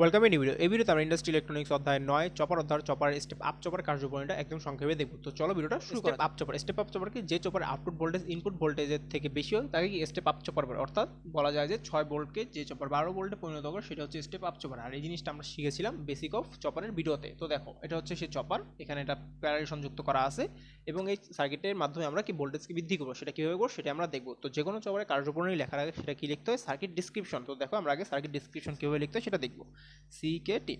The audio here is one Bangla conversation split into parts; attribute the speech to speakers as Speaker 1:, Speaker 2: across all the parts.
Speaker 1: ওয়েলকাম ইন ভিডিও এই ভিডিওতে আমরা ইন্ডাস্ট্রি ইলেকট্রনিক্স অধ্যায় নয় চপার অধ্যায় চপার স্টেপ আপ চপার কার্যপ্রণালীটা একদম সংক্ষেপে দেখব। তো চলো ভিডিওটা শুরু step up chopper step up chopper কি যে চপার আউটপুট ভোল্টেজ ইনপুট ভোল্টেজের থেকে বেশি হয় তাকে কি স্টেপ আপ চপার বলে। অর্থাৎ বলা যায় যে ছয় ভোল্টকে যে চপার বারো ভোল্টে পরিণত করে সেটা হচ্ছে স্টেপ আপ চপার আর এই জিনিসটা আমরা শিখেছিলাম বেসিক অফ চপারের ভিডিওতে। তো দেখো এটা হচ্ছে সে চপার এখানে এটা প্যারালি সংযুক্ত করা আছে। এবং এই সার্কিটের মাধ্যমে আমরা কি ভোল্টেজকে বৃদ্ধি করব সেটা কীভাবে করব সেটা আমরা দেখব। তো যে কোনো চপারের কার্যপ্রণালী লেখার আগে সেটা কি লিখতে হয়? সার্কিট ডিসক্রিপশন তো দেখো আমরা আগে সার্কিট ডিসক্রিপশন কীভাবে লিখতে হয় সেটা দেখব। সি কে টি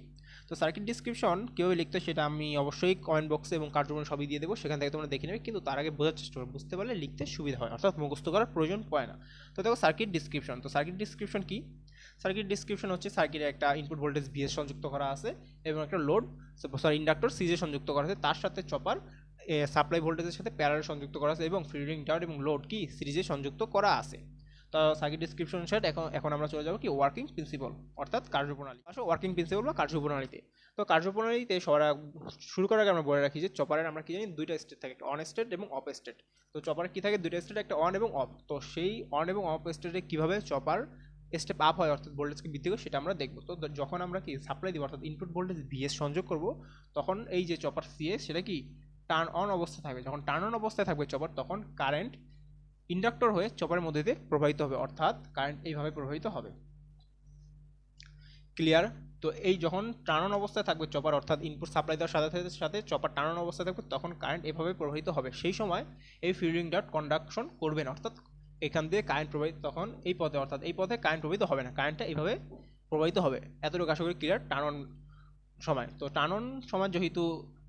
Speaker 1: তো সার্কিট ডিসক্রিপশন কীভাবে লিখতে সেটা আমি অবশ্যই কমেন্ট বক্সে এবং কার্যক্রম সবই দিয়ে দেবো, সেখান থেকে তোমরা দেখে নেবে, কিন্তু তার আগে বোঝার চেষ্টা করো, বুঝতে পারলে লিখতে সুবিধা হয়, অর্থাৎ মুখস্থ করার প্রয়োজন পড়ে না। তো দেখো সার্কিট ডিসক্রিপশন তো সার্কিট ডিসক্রিপশন কি? সার্কিট ডিসক্রিপশন হচ্ছে সার্কিটে একটা ইনপুট ভোল্টেজ ভিএস সংযুক্ত করা আছে এবং একটা লোড সরি ইন্ডাক্টর সিজে সংযুক্ত করা আছে, তার সাথে চপার সাপ্লাই ভোল্টেজের সাথে প্যারাল সংযুক্ত করা আছে এবং ফিল্ডিং ডাউট এবং লোড কি? সিরিজে সংযুক্ত করা আছে। তো সার্কিট ডিসক্রিপশন সেট এখন এখন আমরা চলে যাব কি ওয়ার্কিং প্রিন্সিপাল অর্থাৎ কার্যপ্রণালী। আসলে ওয়ার্কিং প্রিন্সিপাল বা কার্যপ্রণালীতে। তো কার্যপ্রণালীতে সবার শুরু করার আগে আমরা বলে রাখি যে চপারের আমরা কি জানি দুইটা স্টেট থাকে অন স্টেট এবং অফ স্টেট তো চপারের কি থাকে? দুইটা স্টেট একটা অন এবং অফ তো সেই অন এবং অফ স্টেটে কীভাবে চপার স্টেপ আপ হয়, অর্থাৎ ভোল্টেজকে বৃদ্ধি করে, সেটা আমরা দেখব। তো যখন আমরা কি সাপ্লাই দিব, অর্থাৎ ইনপুট ভোল্টেজ ভিএস সংযোগ করব, তখন এই যে চপার সিএস সেটা কি? টার্ন অন অবস্থা থাকবে যখন টার্ন অন অবস্থায় থাকবে চপার, তখন কারেন্ট ইন্ডাক্টর হয়ে চপারের মধ্যে দিয়ে প্রবাহিত হবে, অর্থাৎ কারেন্ট এইভাবে প্রবাহিত হবে। ক্লিয়ার তো এই যখন টার্ন অবস্থায় থাকবে চপার, অর্থাৎ ইনপুট সাপ্লাই দেওয়ার সাথে সাথে সাথে চপার টার্ন অবস্থায় থাকবে, তখন কারেন্ট এভাবে প্রবাহিত হবে। সেই সময় এই ফিডিং ডট কন্ডাকশন করবে না, অর্থাৎ এখান দিয়ে কারেন্ট প্রবাহিত, তখন এই পথে, অর্থাৎ এই পথে কারেন্ট প্রবাহিত হবে না। কারেন্টটা এইভাবে প্রবাহিত হবে। এতটুকু আশা করি ক্লিয়ার টানন সময়। তো টানন সময় যেহেতু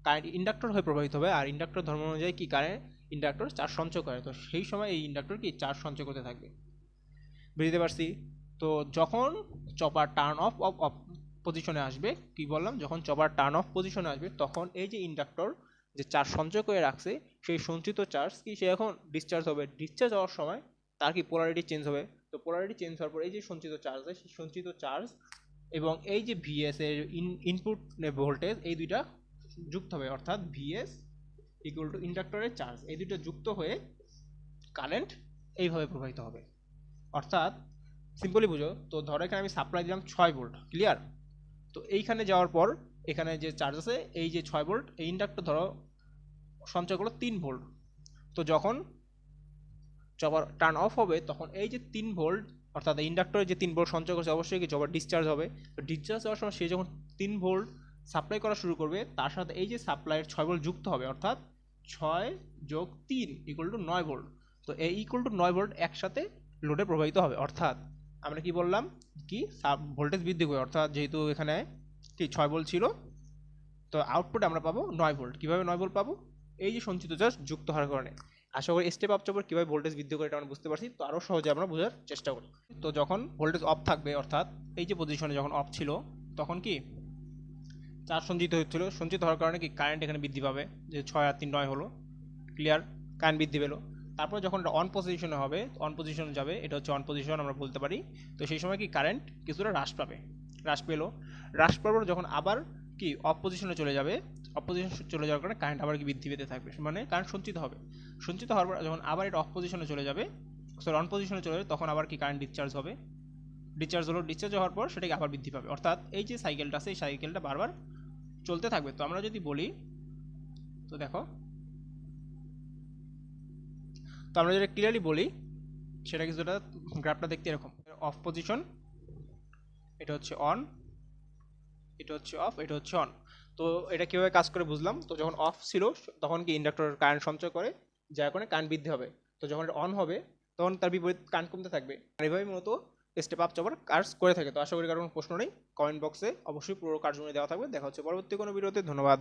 Speaker 1: কারেন্ট ইন্ডাক্টর হয়ে প্রবাহিত হবে, আর ইন্ডাক্টর ধর্ম অনুযায়ী কী কারেন্ট ইন্ডাক্টর চার্জ সঞ্চয় করে। তো সেই সময় এই ইন্ডাক্টর কি চার্জ সঞ্চয় করতে থাকবে? বুঝতে পারছি? তো যখন chopper turn off off off পজিশনে আসবে, কি বললাম? যখন চপার টার্ন অফ পজিশনে আসবে, তখন এই যে ইন্ডাক্টর যে চার্জ সঞ্চয় করে রাখছে, সেই সঞ্চিত চার্জ কি সে এখন ডিসচার্জ হবে? ডিসচার্জ হওয়ার সময় তার কি পোলারিটি চেঞ্জ হবে? তো পোলারিটি চেঞ্জ হওয়ার পর এই যে সঞ্চিত চার্জ আছে, সেই সঞ্চিত চার্জ এবং এই যে ভিএস এর ইনপুট ভোল্টেজ এই দুইটা যুক্ত হবে। অর্থাৎ ভিএস ইকুয়াল টু ইন্ডাক্টরের চার্জ এই দুটো যুক্ত হয়ে কারেন্ট এইভাবে প্রবাহিত হবে। অর্থাৎ সিম্পলি বুঝো, তো ধরো এখানে আমি সাপ্লাই দিলাম ছয় ভোল্ট ক্লিয়ার তো এইখানে যাওয়ার পর, এখানে যে চার্জ আছে, এই যে ছয় ভোল্ট এই ইন্ডাক্টর ধরো সঞ্চয় করল তিন ভোল্ট তো যখন জবার টার্ন অফ হবে, তখন এই যে তিন ভোল্ট অর্থাৎ ইন্ডাক্টরে যে তিন ভোল্ট সঞ্চয় করছে, অবশ্যই কি জবার ডিসচার্জ হবে। তো ডিসচার্জ হওয়ার সময় সে যখন তিন ভোল্ট সাপ্লাই করা শুরু করবে, তার সাথে এই যে সাপ্লাইয়ের ছয় ভোল্ট যুক্ত হবে, অর্থাৎ ছয় যোগ তিন ইকুয়াল টু নয় ভোল্ট তো এই ইকুয়াল টু নয় ভোল্ট একসাথে লোডে প্রবাহিত হবে। অর্থাৎ আমরা কি বললাম? কি? সাব ভোল্টেজ বৃদ্ধি করে অর্থাৎ যেহেতু এখানে কি ছয় ভোল্ট ছিল, তো আউটপুট আমরা পাবো নয় ভোল্ট কীভাবে নয় ভোল্ট পাবো? এই যে সঞ্চিত চার্জ যুক্ত হওয়ার কারণে। আশা করি স্টেপ আপ চপর কীভাবে ভোল্টেজ বৃদ্ধি করে এটা আমরা বুঝতে পারছি। তো আরও সহজে আমরা বোঝার চেষ্টা করি তো যখন ভোল্টেজ অফ থাকবে, অর্থাৎ এই যে পজিশনে যখন অফ ছিল, তখন কি চার্জ সঞ্চিত হচ্ছিল। সঞ্চিত হওয়ার কারণে কি কারেন্ট এখানে বৃদ্ধি পাবে? যে ছয় আর তিন নয় হলো। ক্লিয়ার কারেন্ট বৃদ্ধি পেল। তারপর যখন এটা অন পজিশনে হবে অন পজিশনে যাবে, এটা হচ্ছে অন পজিশন আমরা বলতে পারি। তো সেই সময় কি কারেন্ট কিছুটা হ্রাস পাবে। হ্রাস পেল। হ্রাস পাওয়ার যখন আবার কি অফ পজিশনে চলে যাবে অফ পজিশন চলে যাওয়ার কারণে কারেন্ট আবার কি বৃদ্ধি পেতে থাকবে। মানে কারেন্ট সঞ্চিত হবে। সঞ্চিত হওয়ার পর যখন আবার এটা অফ পজিশনে চলে যাবে সরি অন পজিশনে চলে যাবে, তখন আবার কি কারেন্ট ডিসচার্জ হবে। ডিসচার্জ হলো ডিসচার্জ হওয়ার পর সেটাকে আবার বৃদ্ধি পাবে। অর্থাৎ এই যে সাইকেলটা আছে, এই সাইকেলটা বারবার চলতে থাকবে। তো আমরা যদি বলি, তো দেখো, তো আমরা যেটা ক্লিয়ারলি বলি, সেটা কিছুটা গ্রাফটা দেখতে এরকম। অফ পজিশন এটা হচ্ছে অন এটা হচ্ছে অফ এটা হচ্ছে অন তো এটা কীভাবে কাজ করে বুঝলাম? তো যখন অফ ছিল, তখন কি ইন্ডাক্টর কারেন্ট সঞ্চয় করে? যার কারণে কারেন্ট বৃদ্ধি হবে। তো যখন এটা অন হবে, তখন তার বিপরীত কারেন্ট কমতে থাকবে। আর এভাবে মূলত স্টেপ আপ চপার কাজ করে থাকে। তো আশা করি কারণ প্রশ্ন নেই। কমেন্ট বক্সে অবশ্যই পুরো কার্যক্রমে দেওয়া থাকবে। দেখা হচ্ছে পরবর্তী কোনো ভিডিওতে। ধন্যবাদ।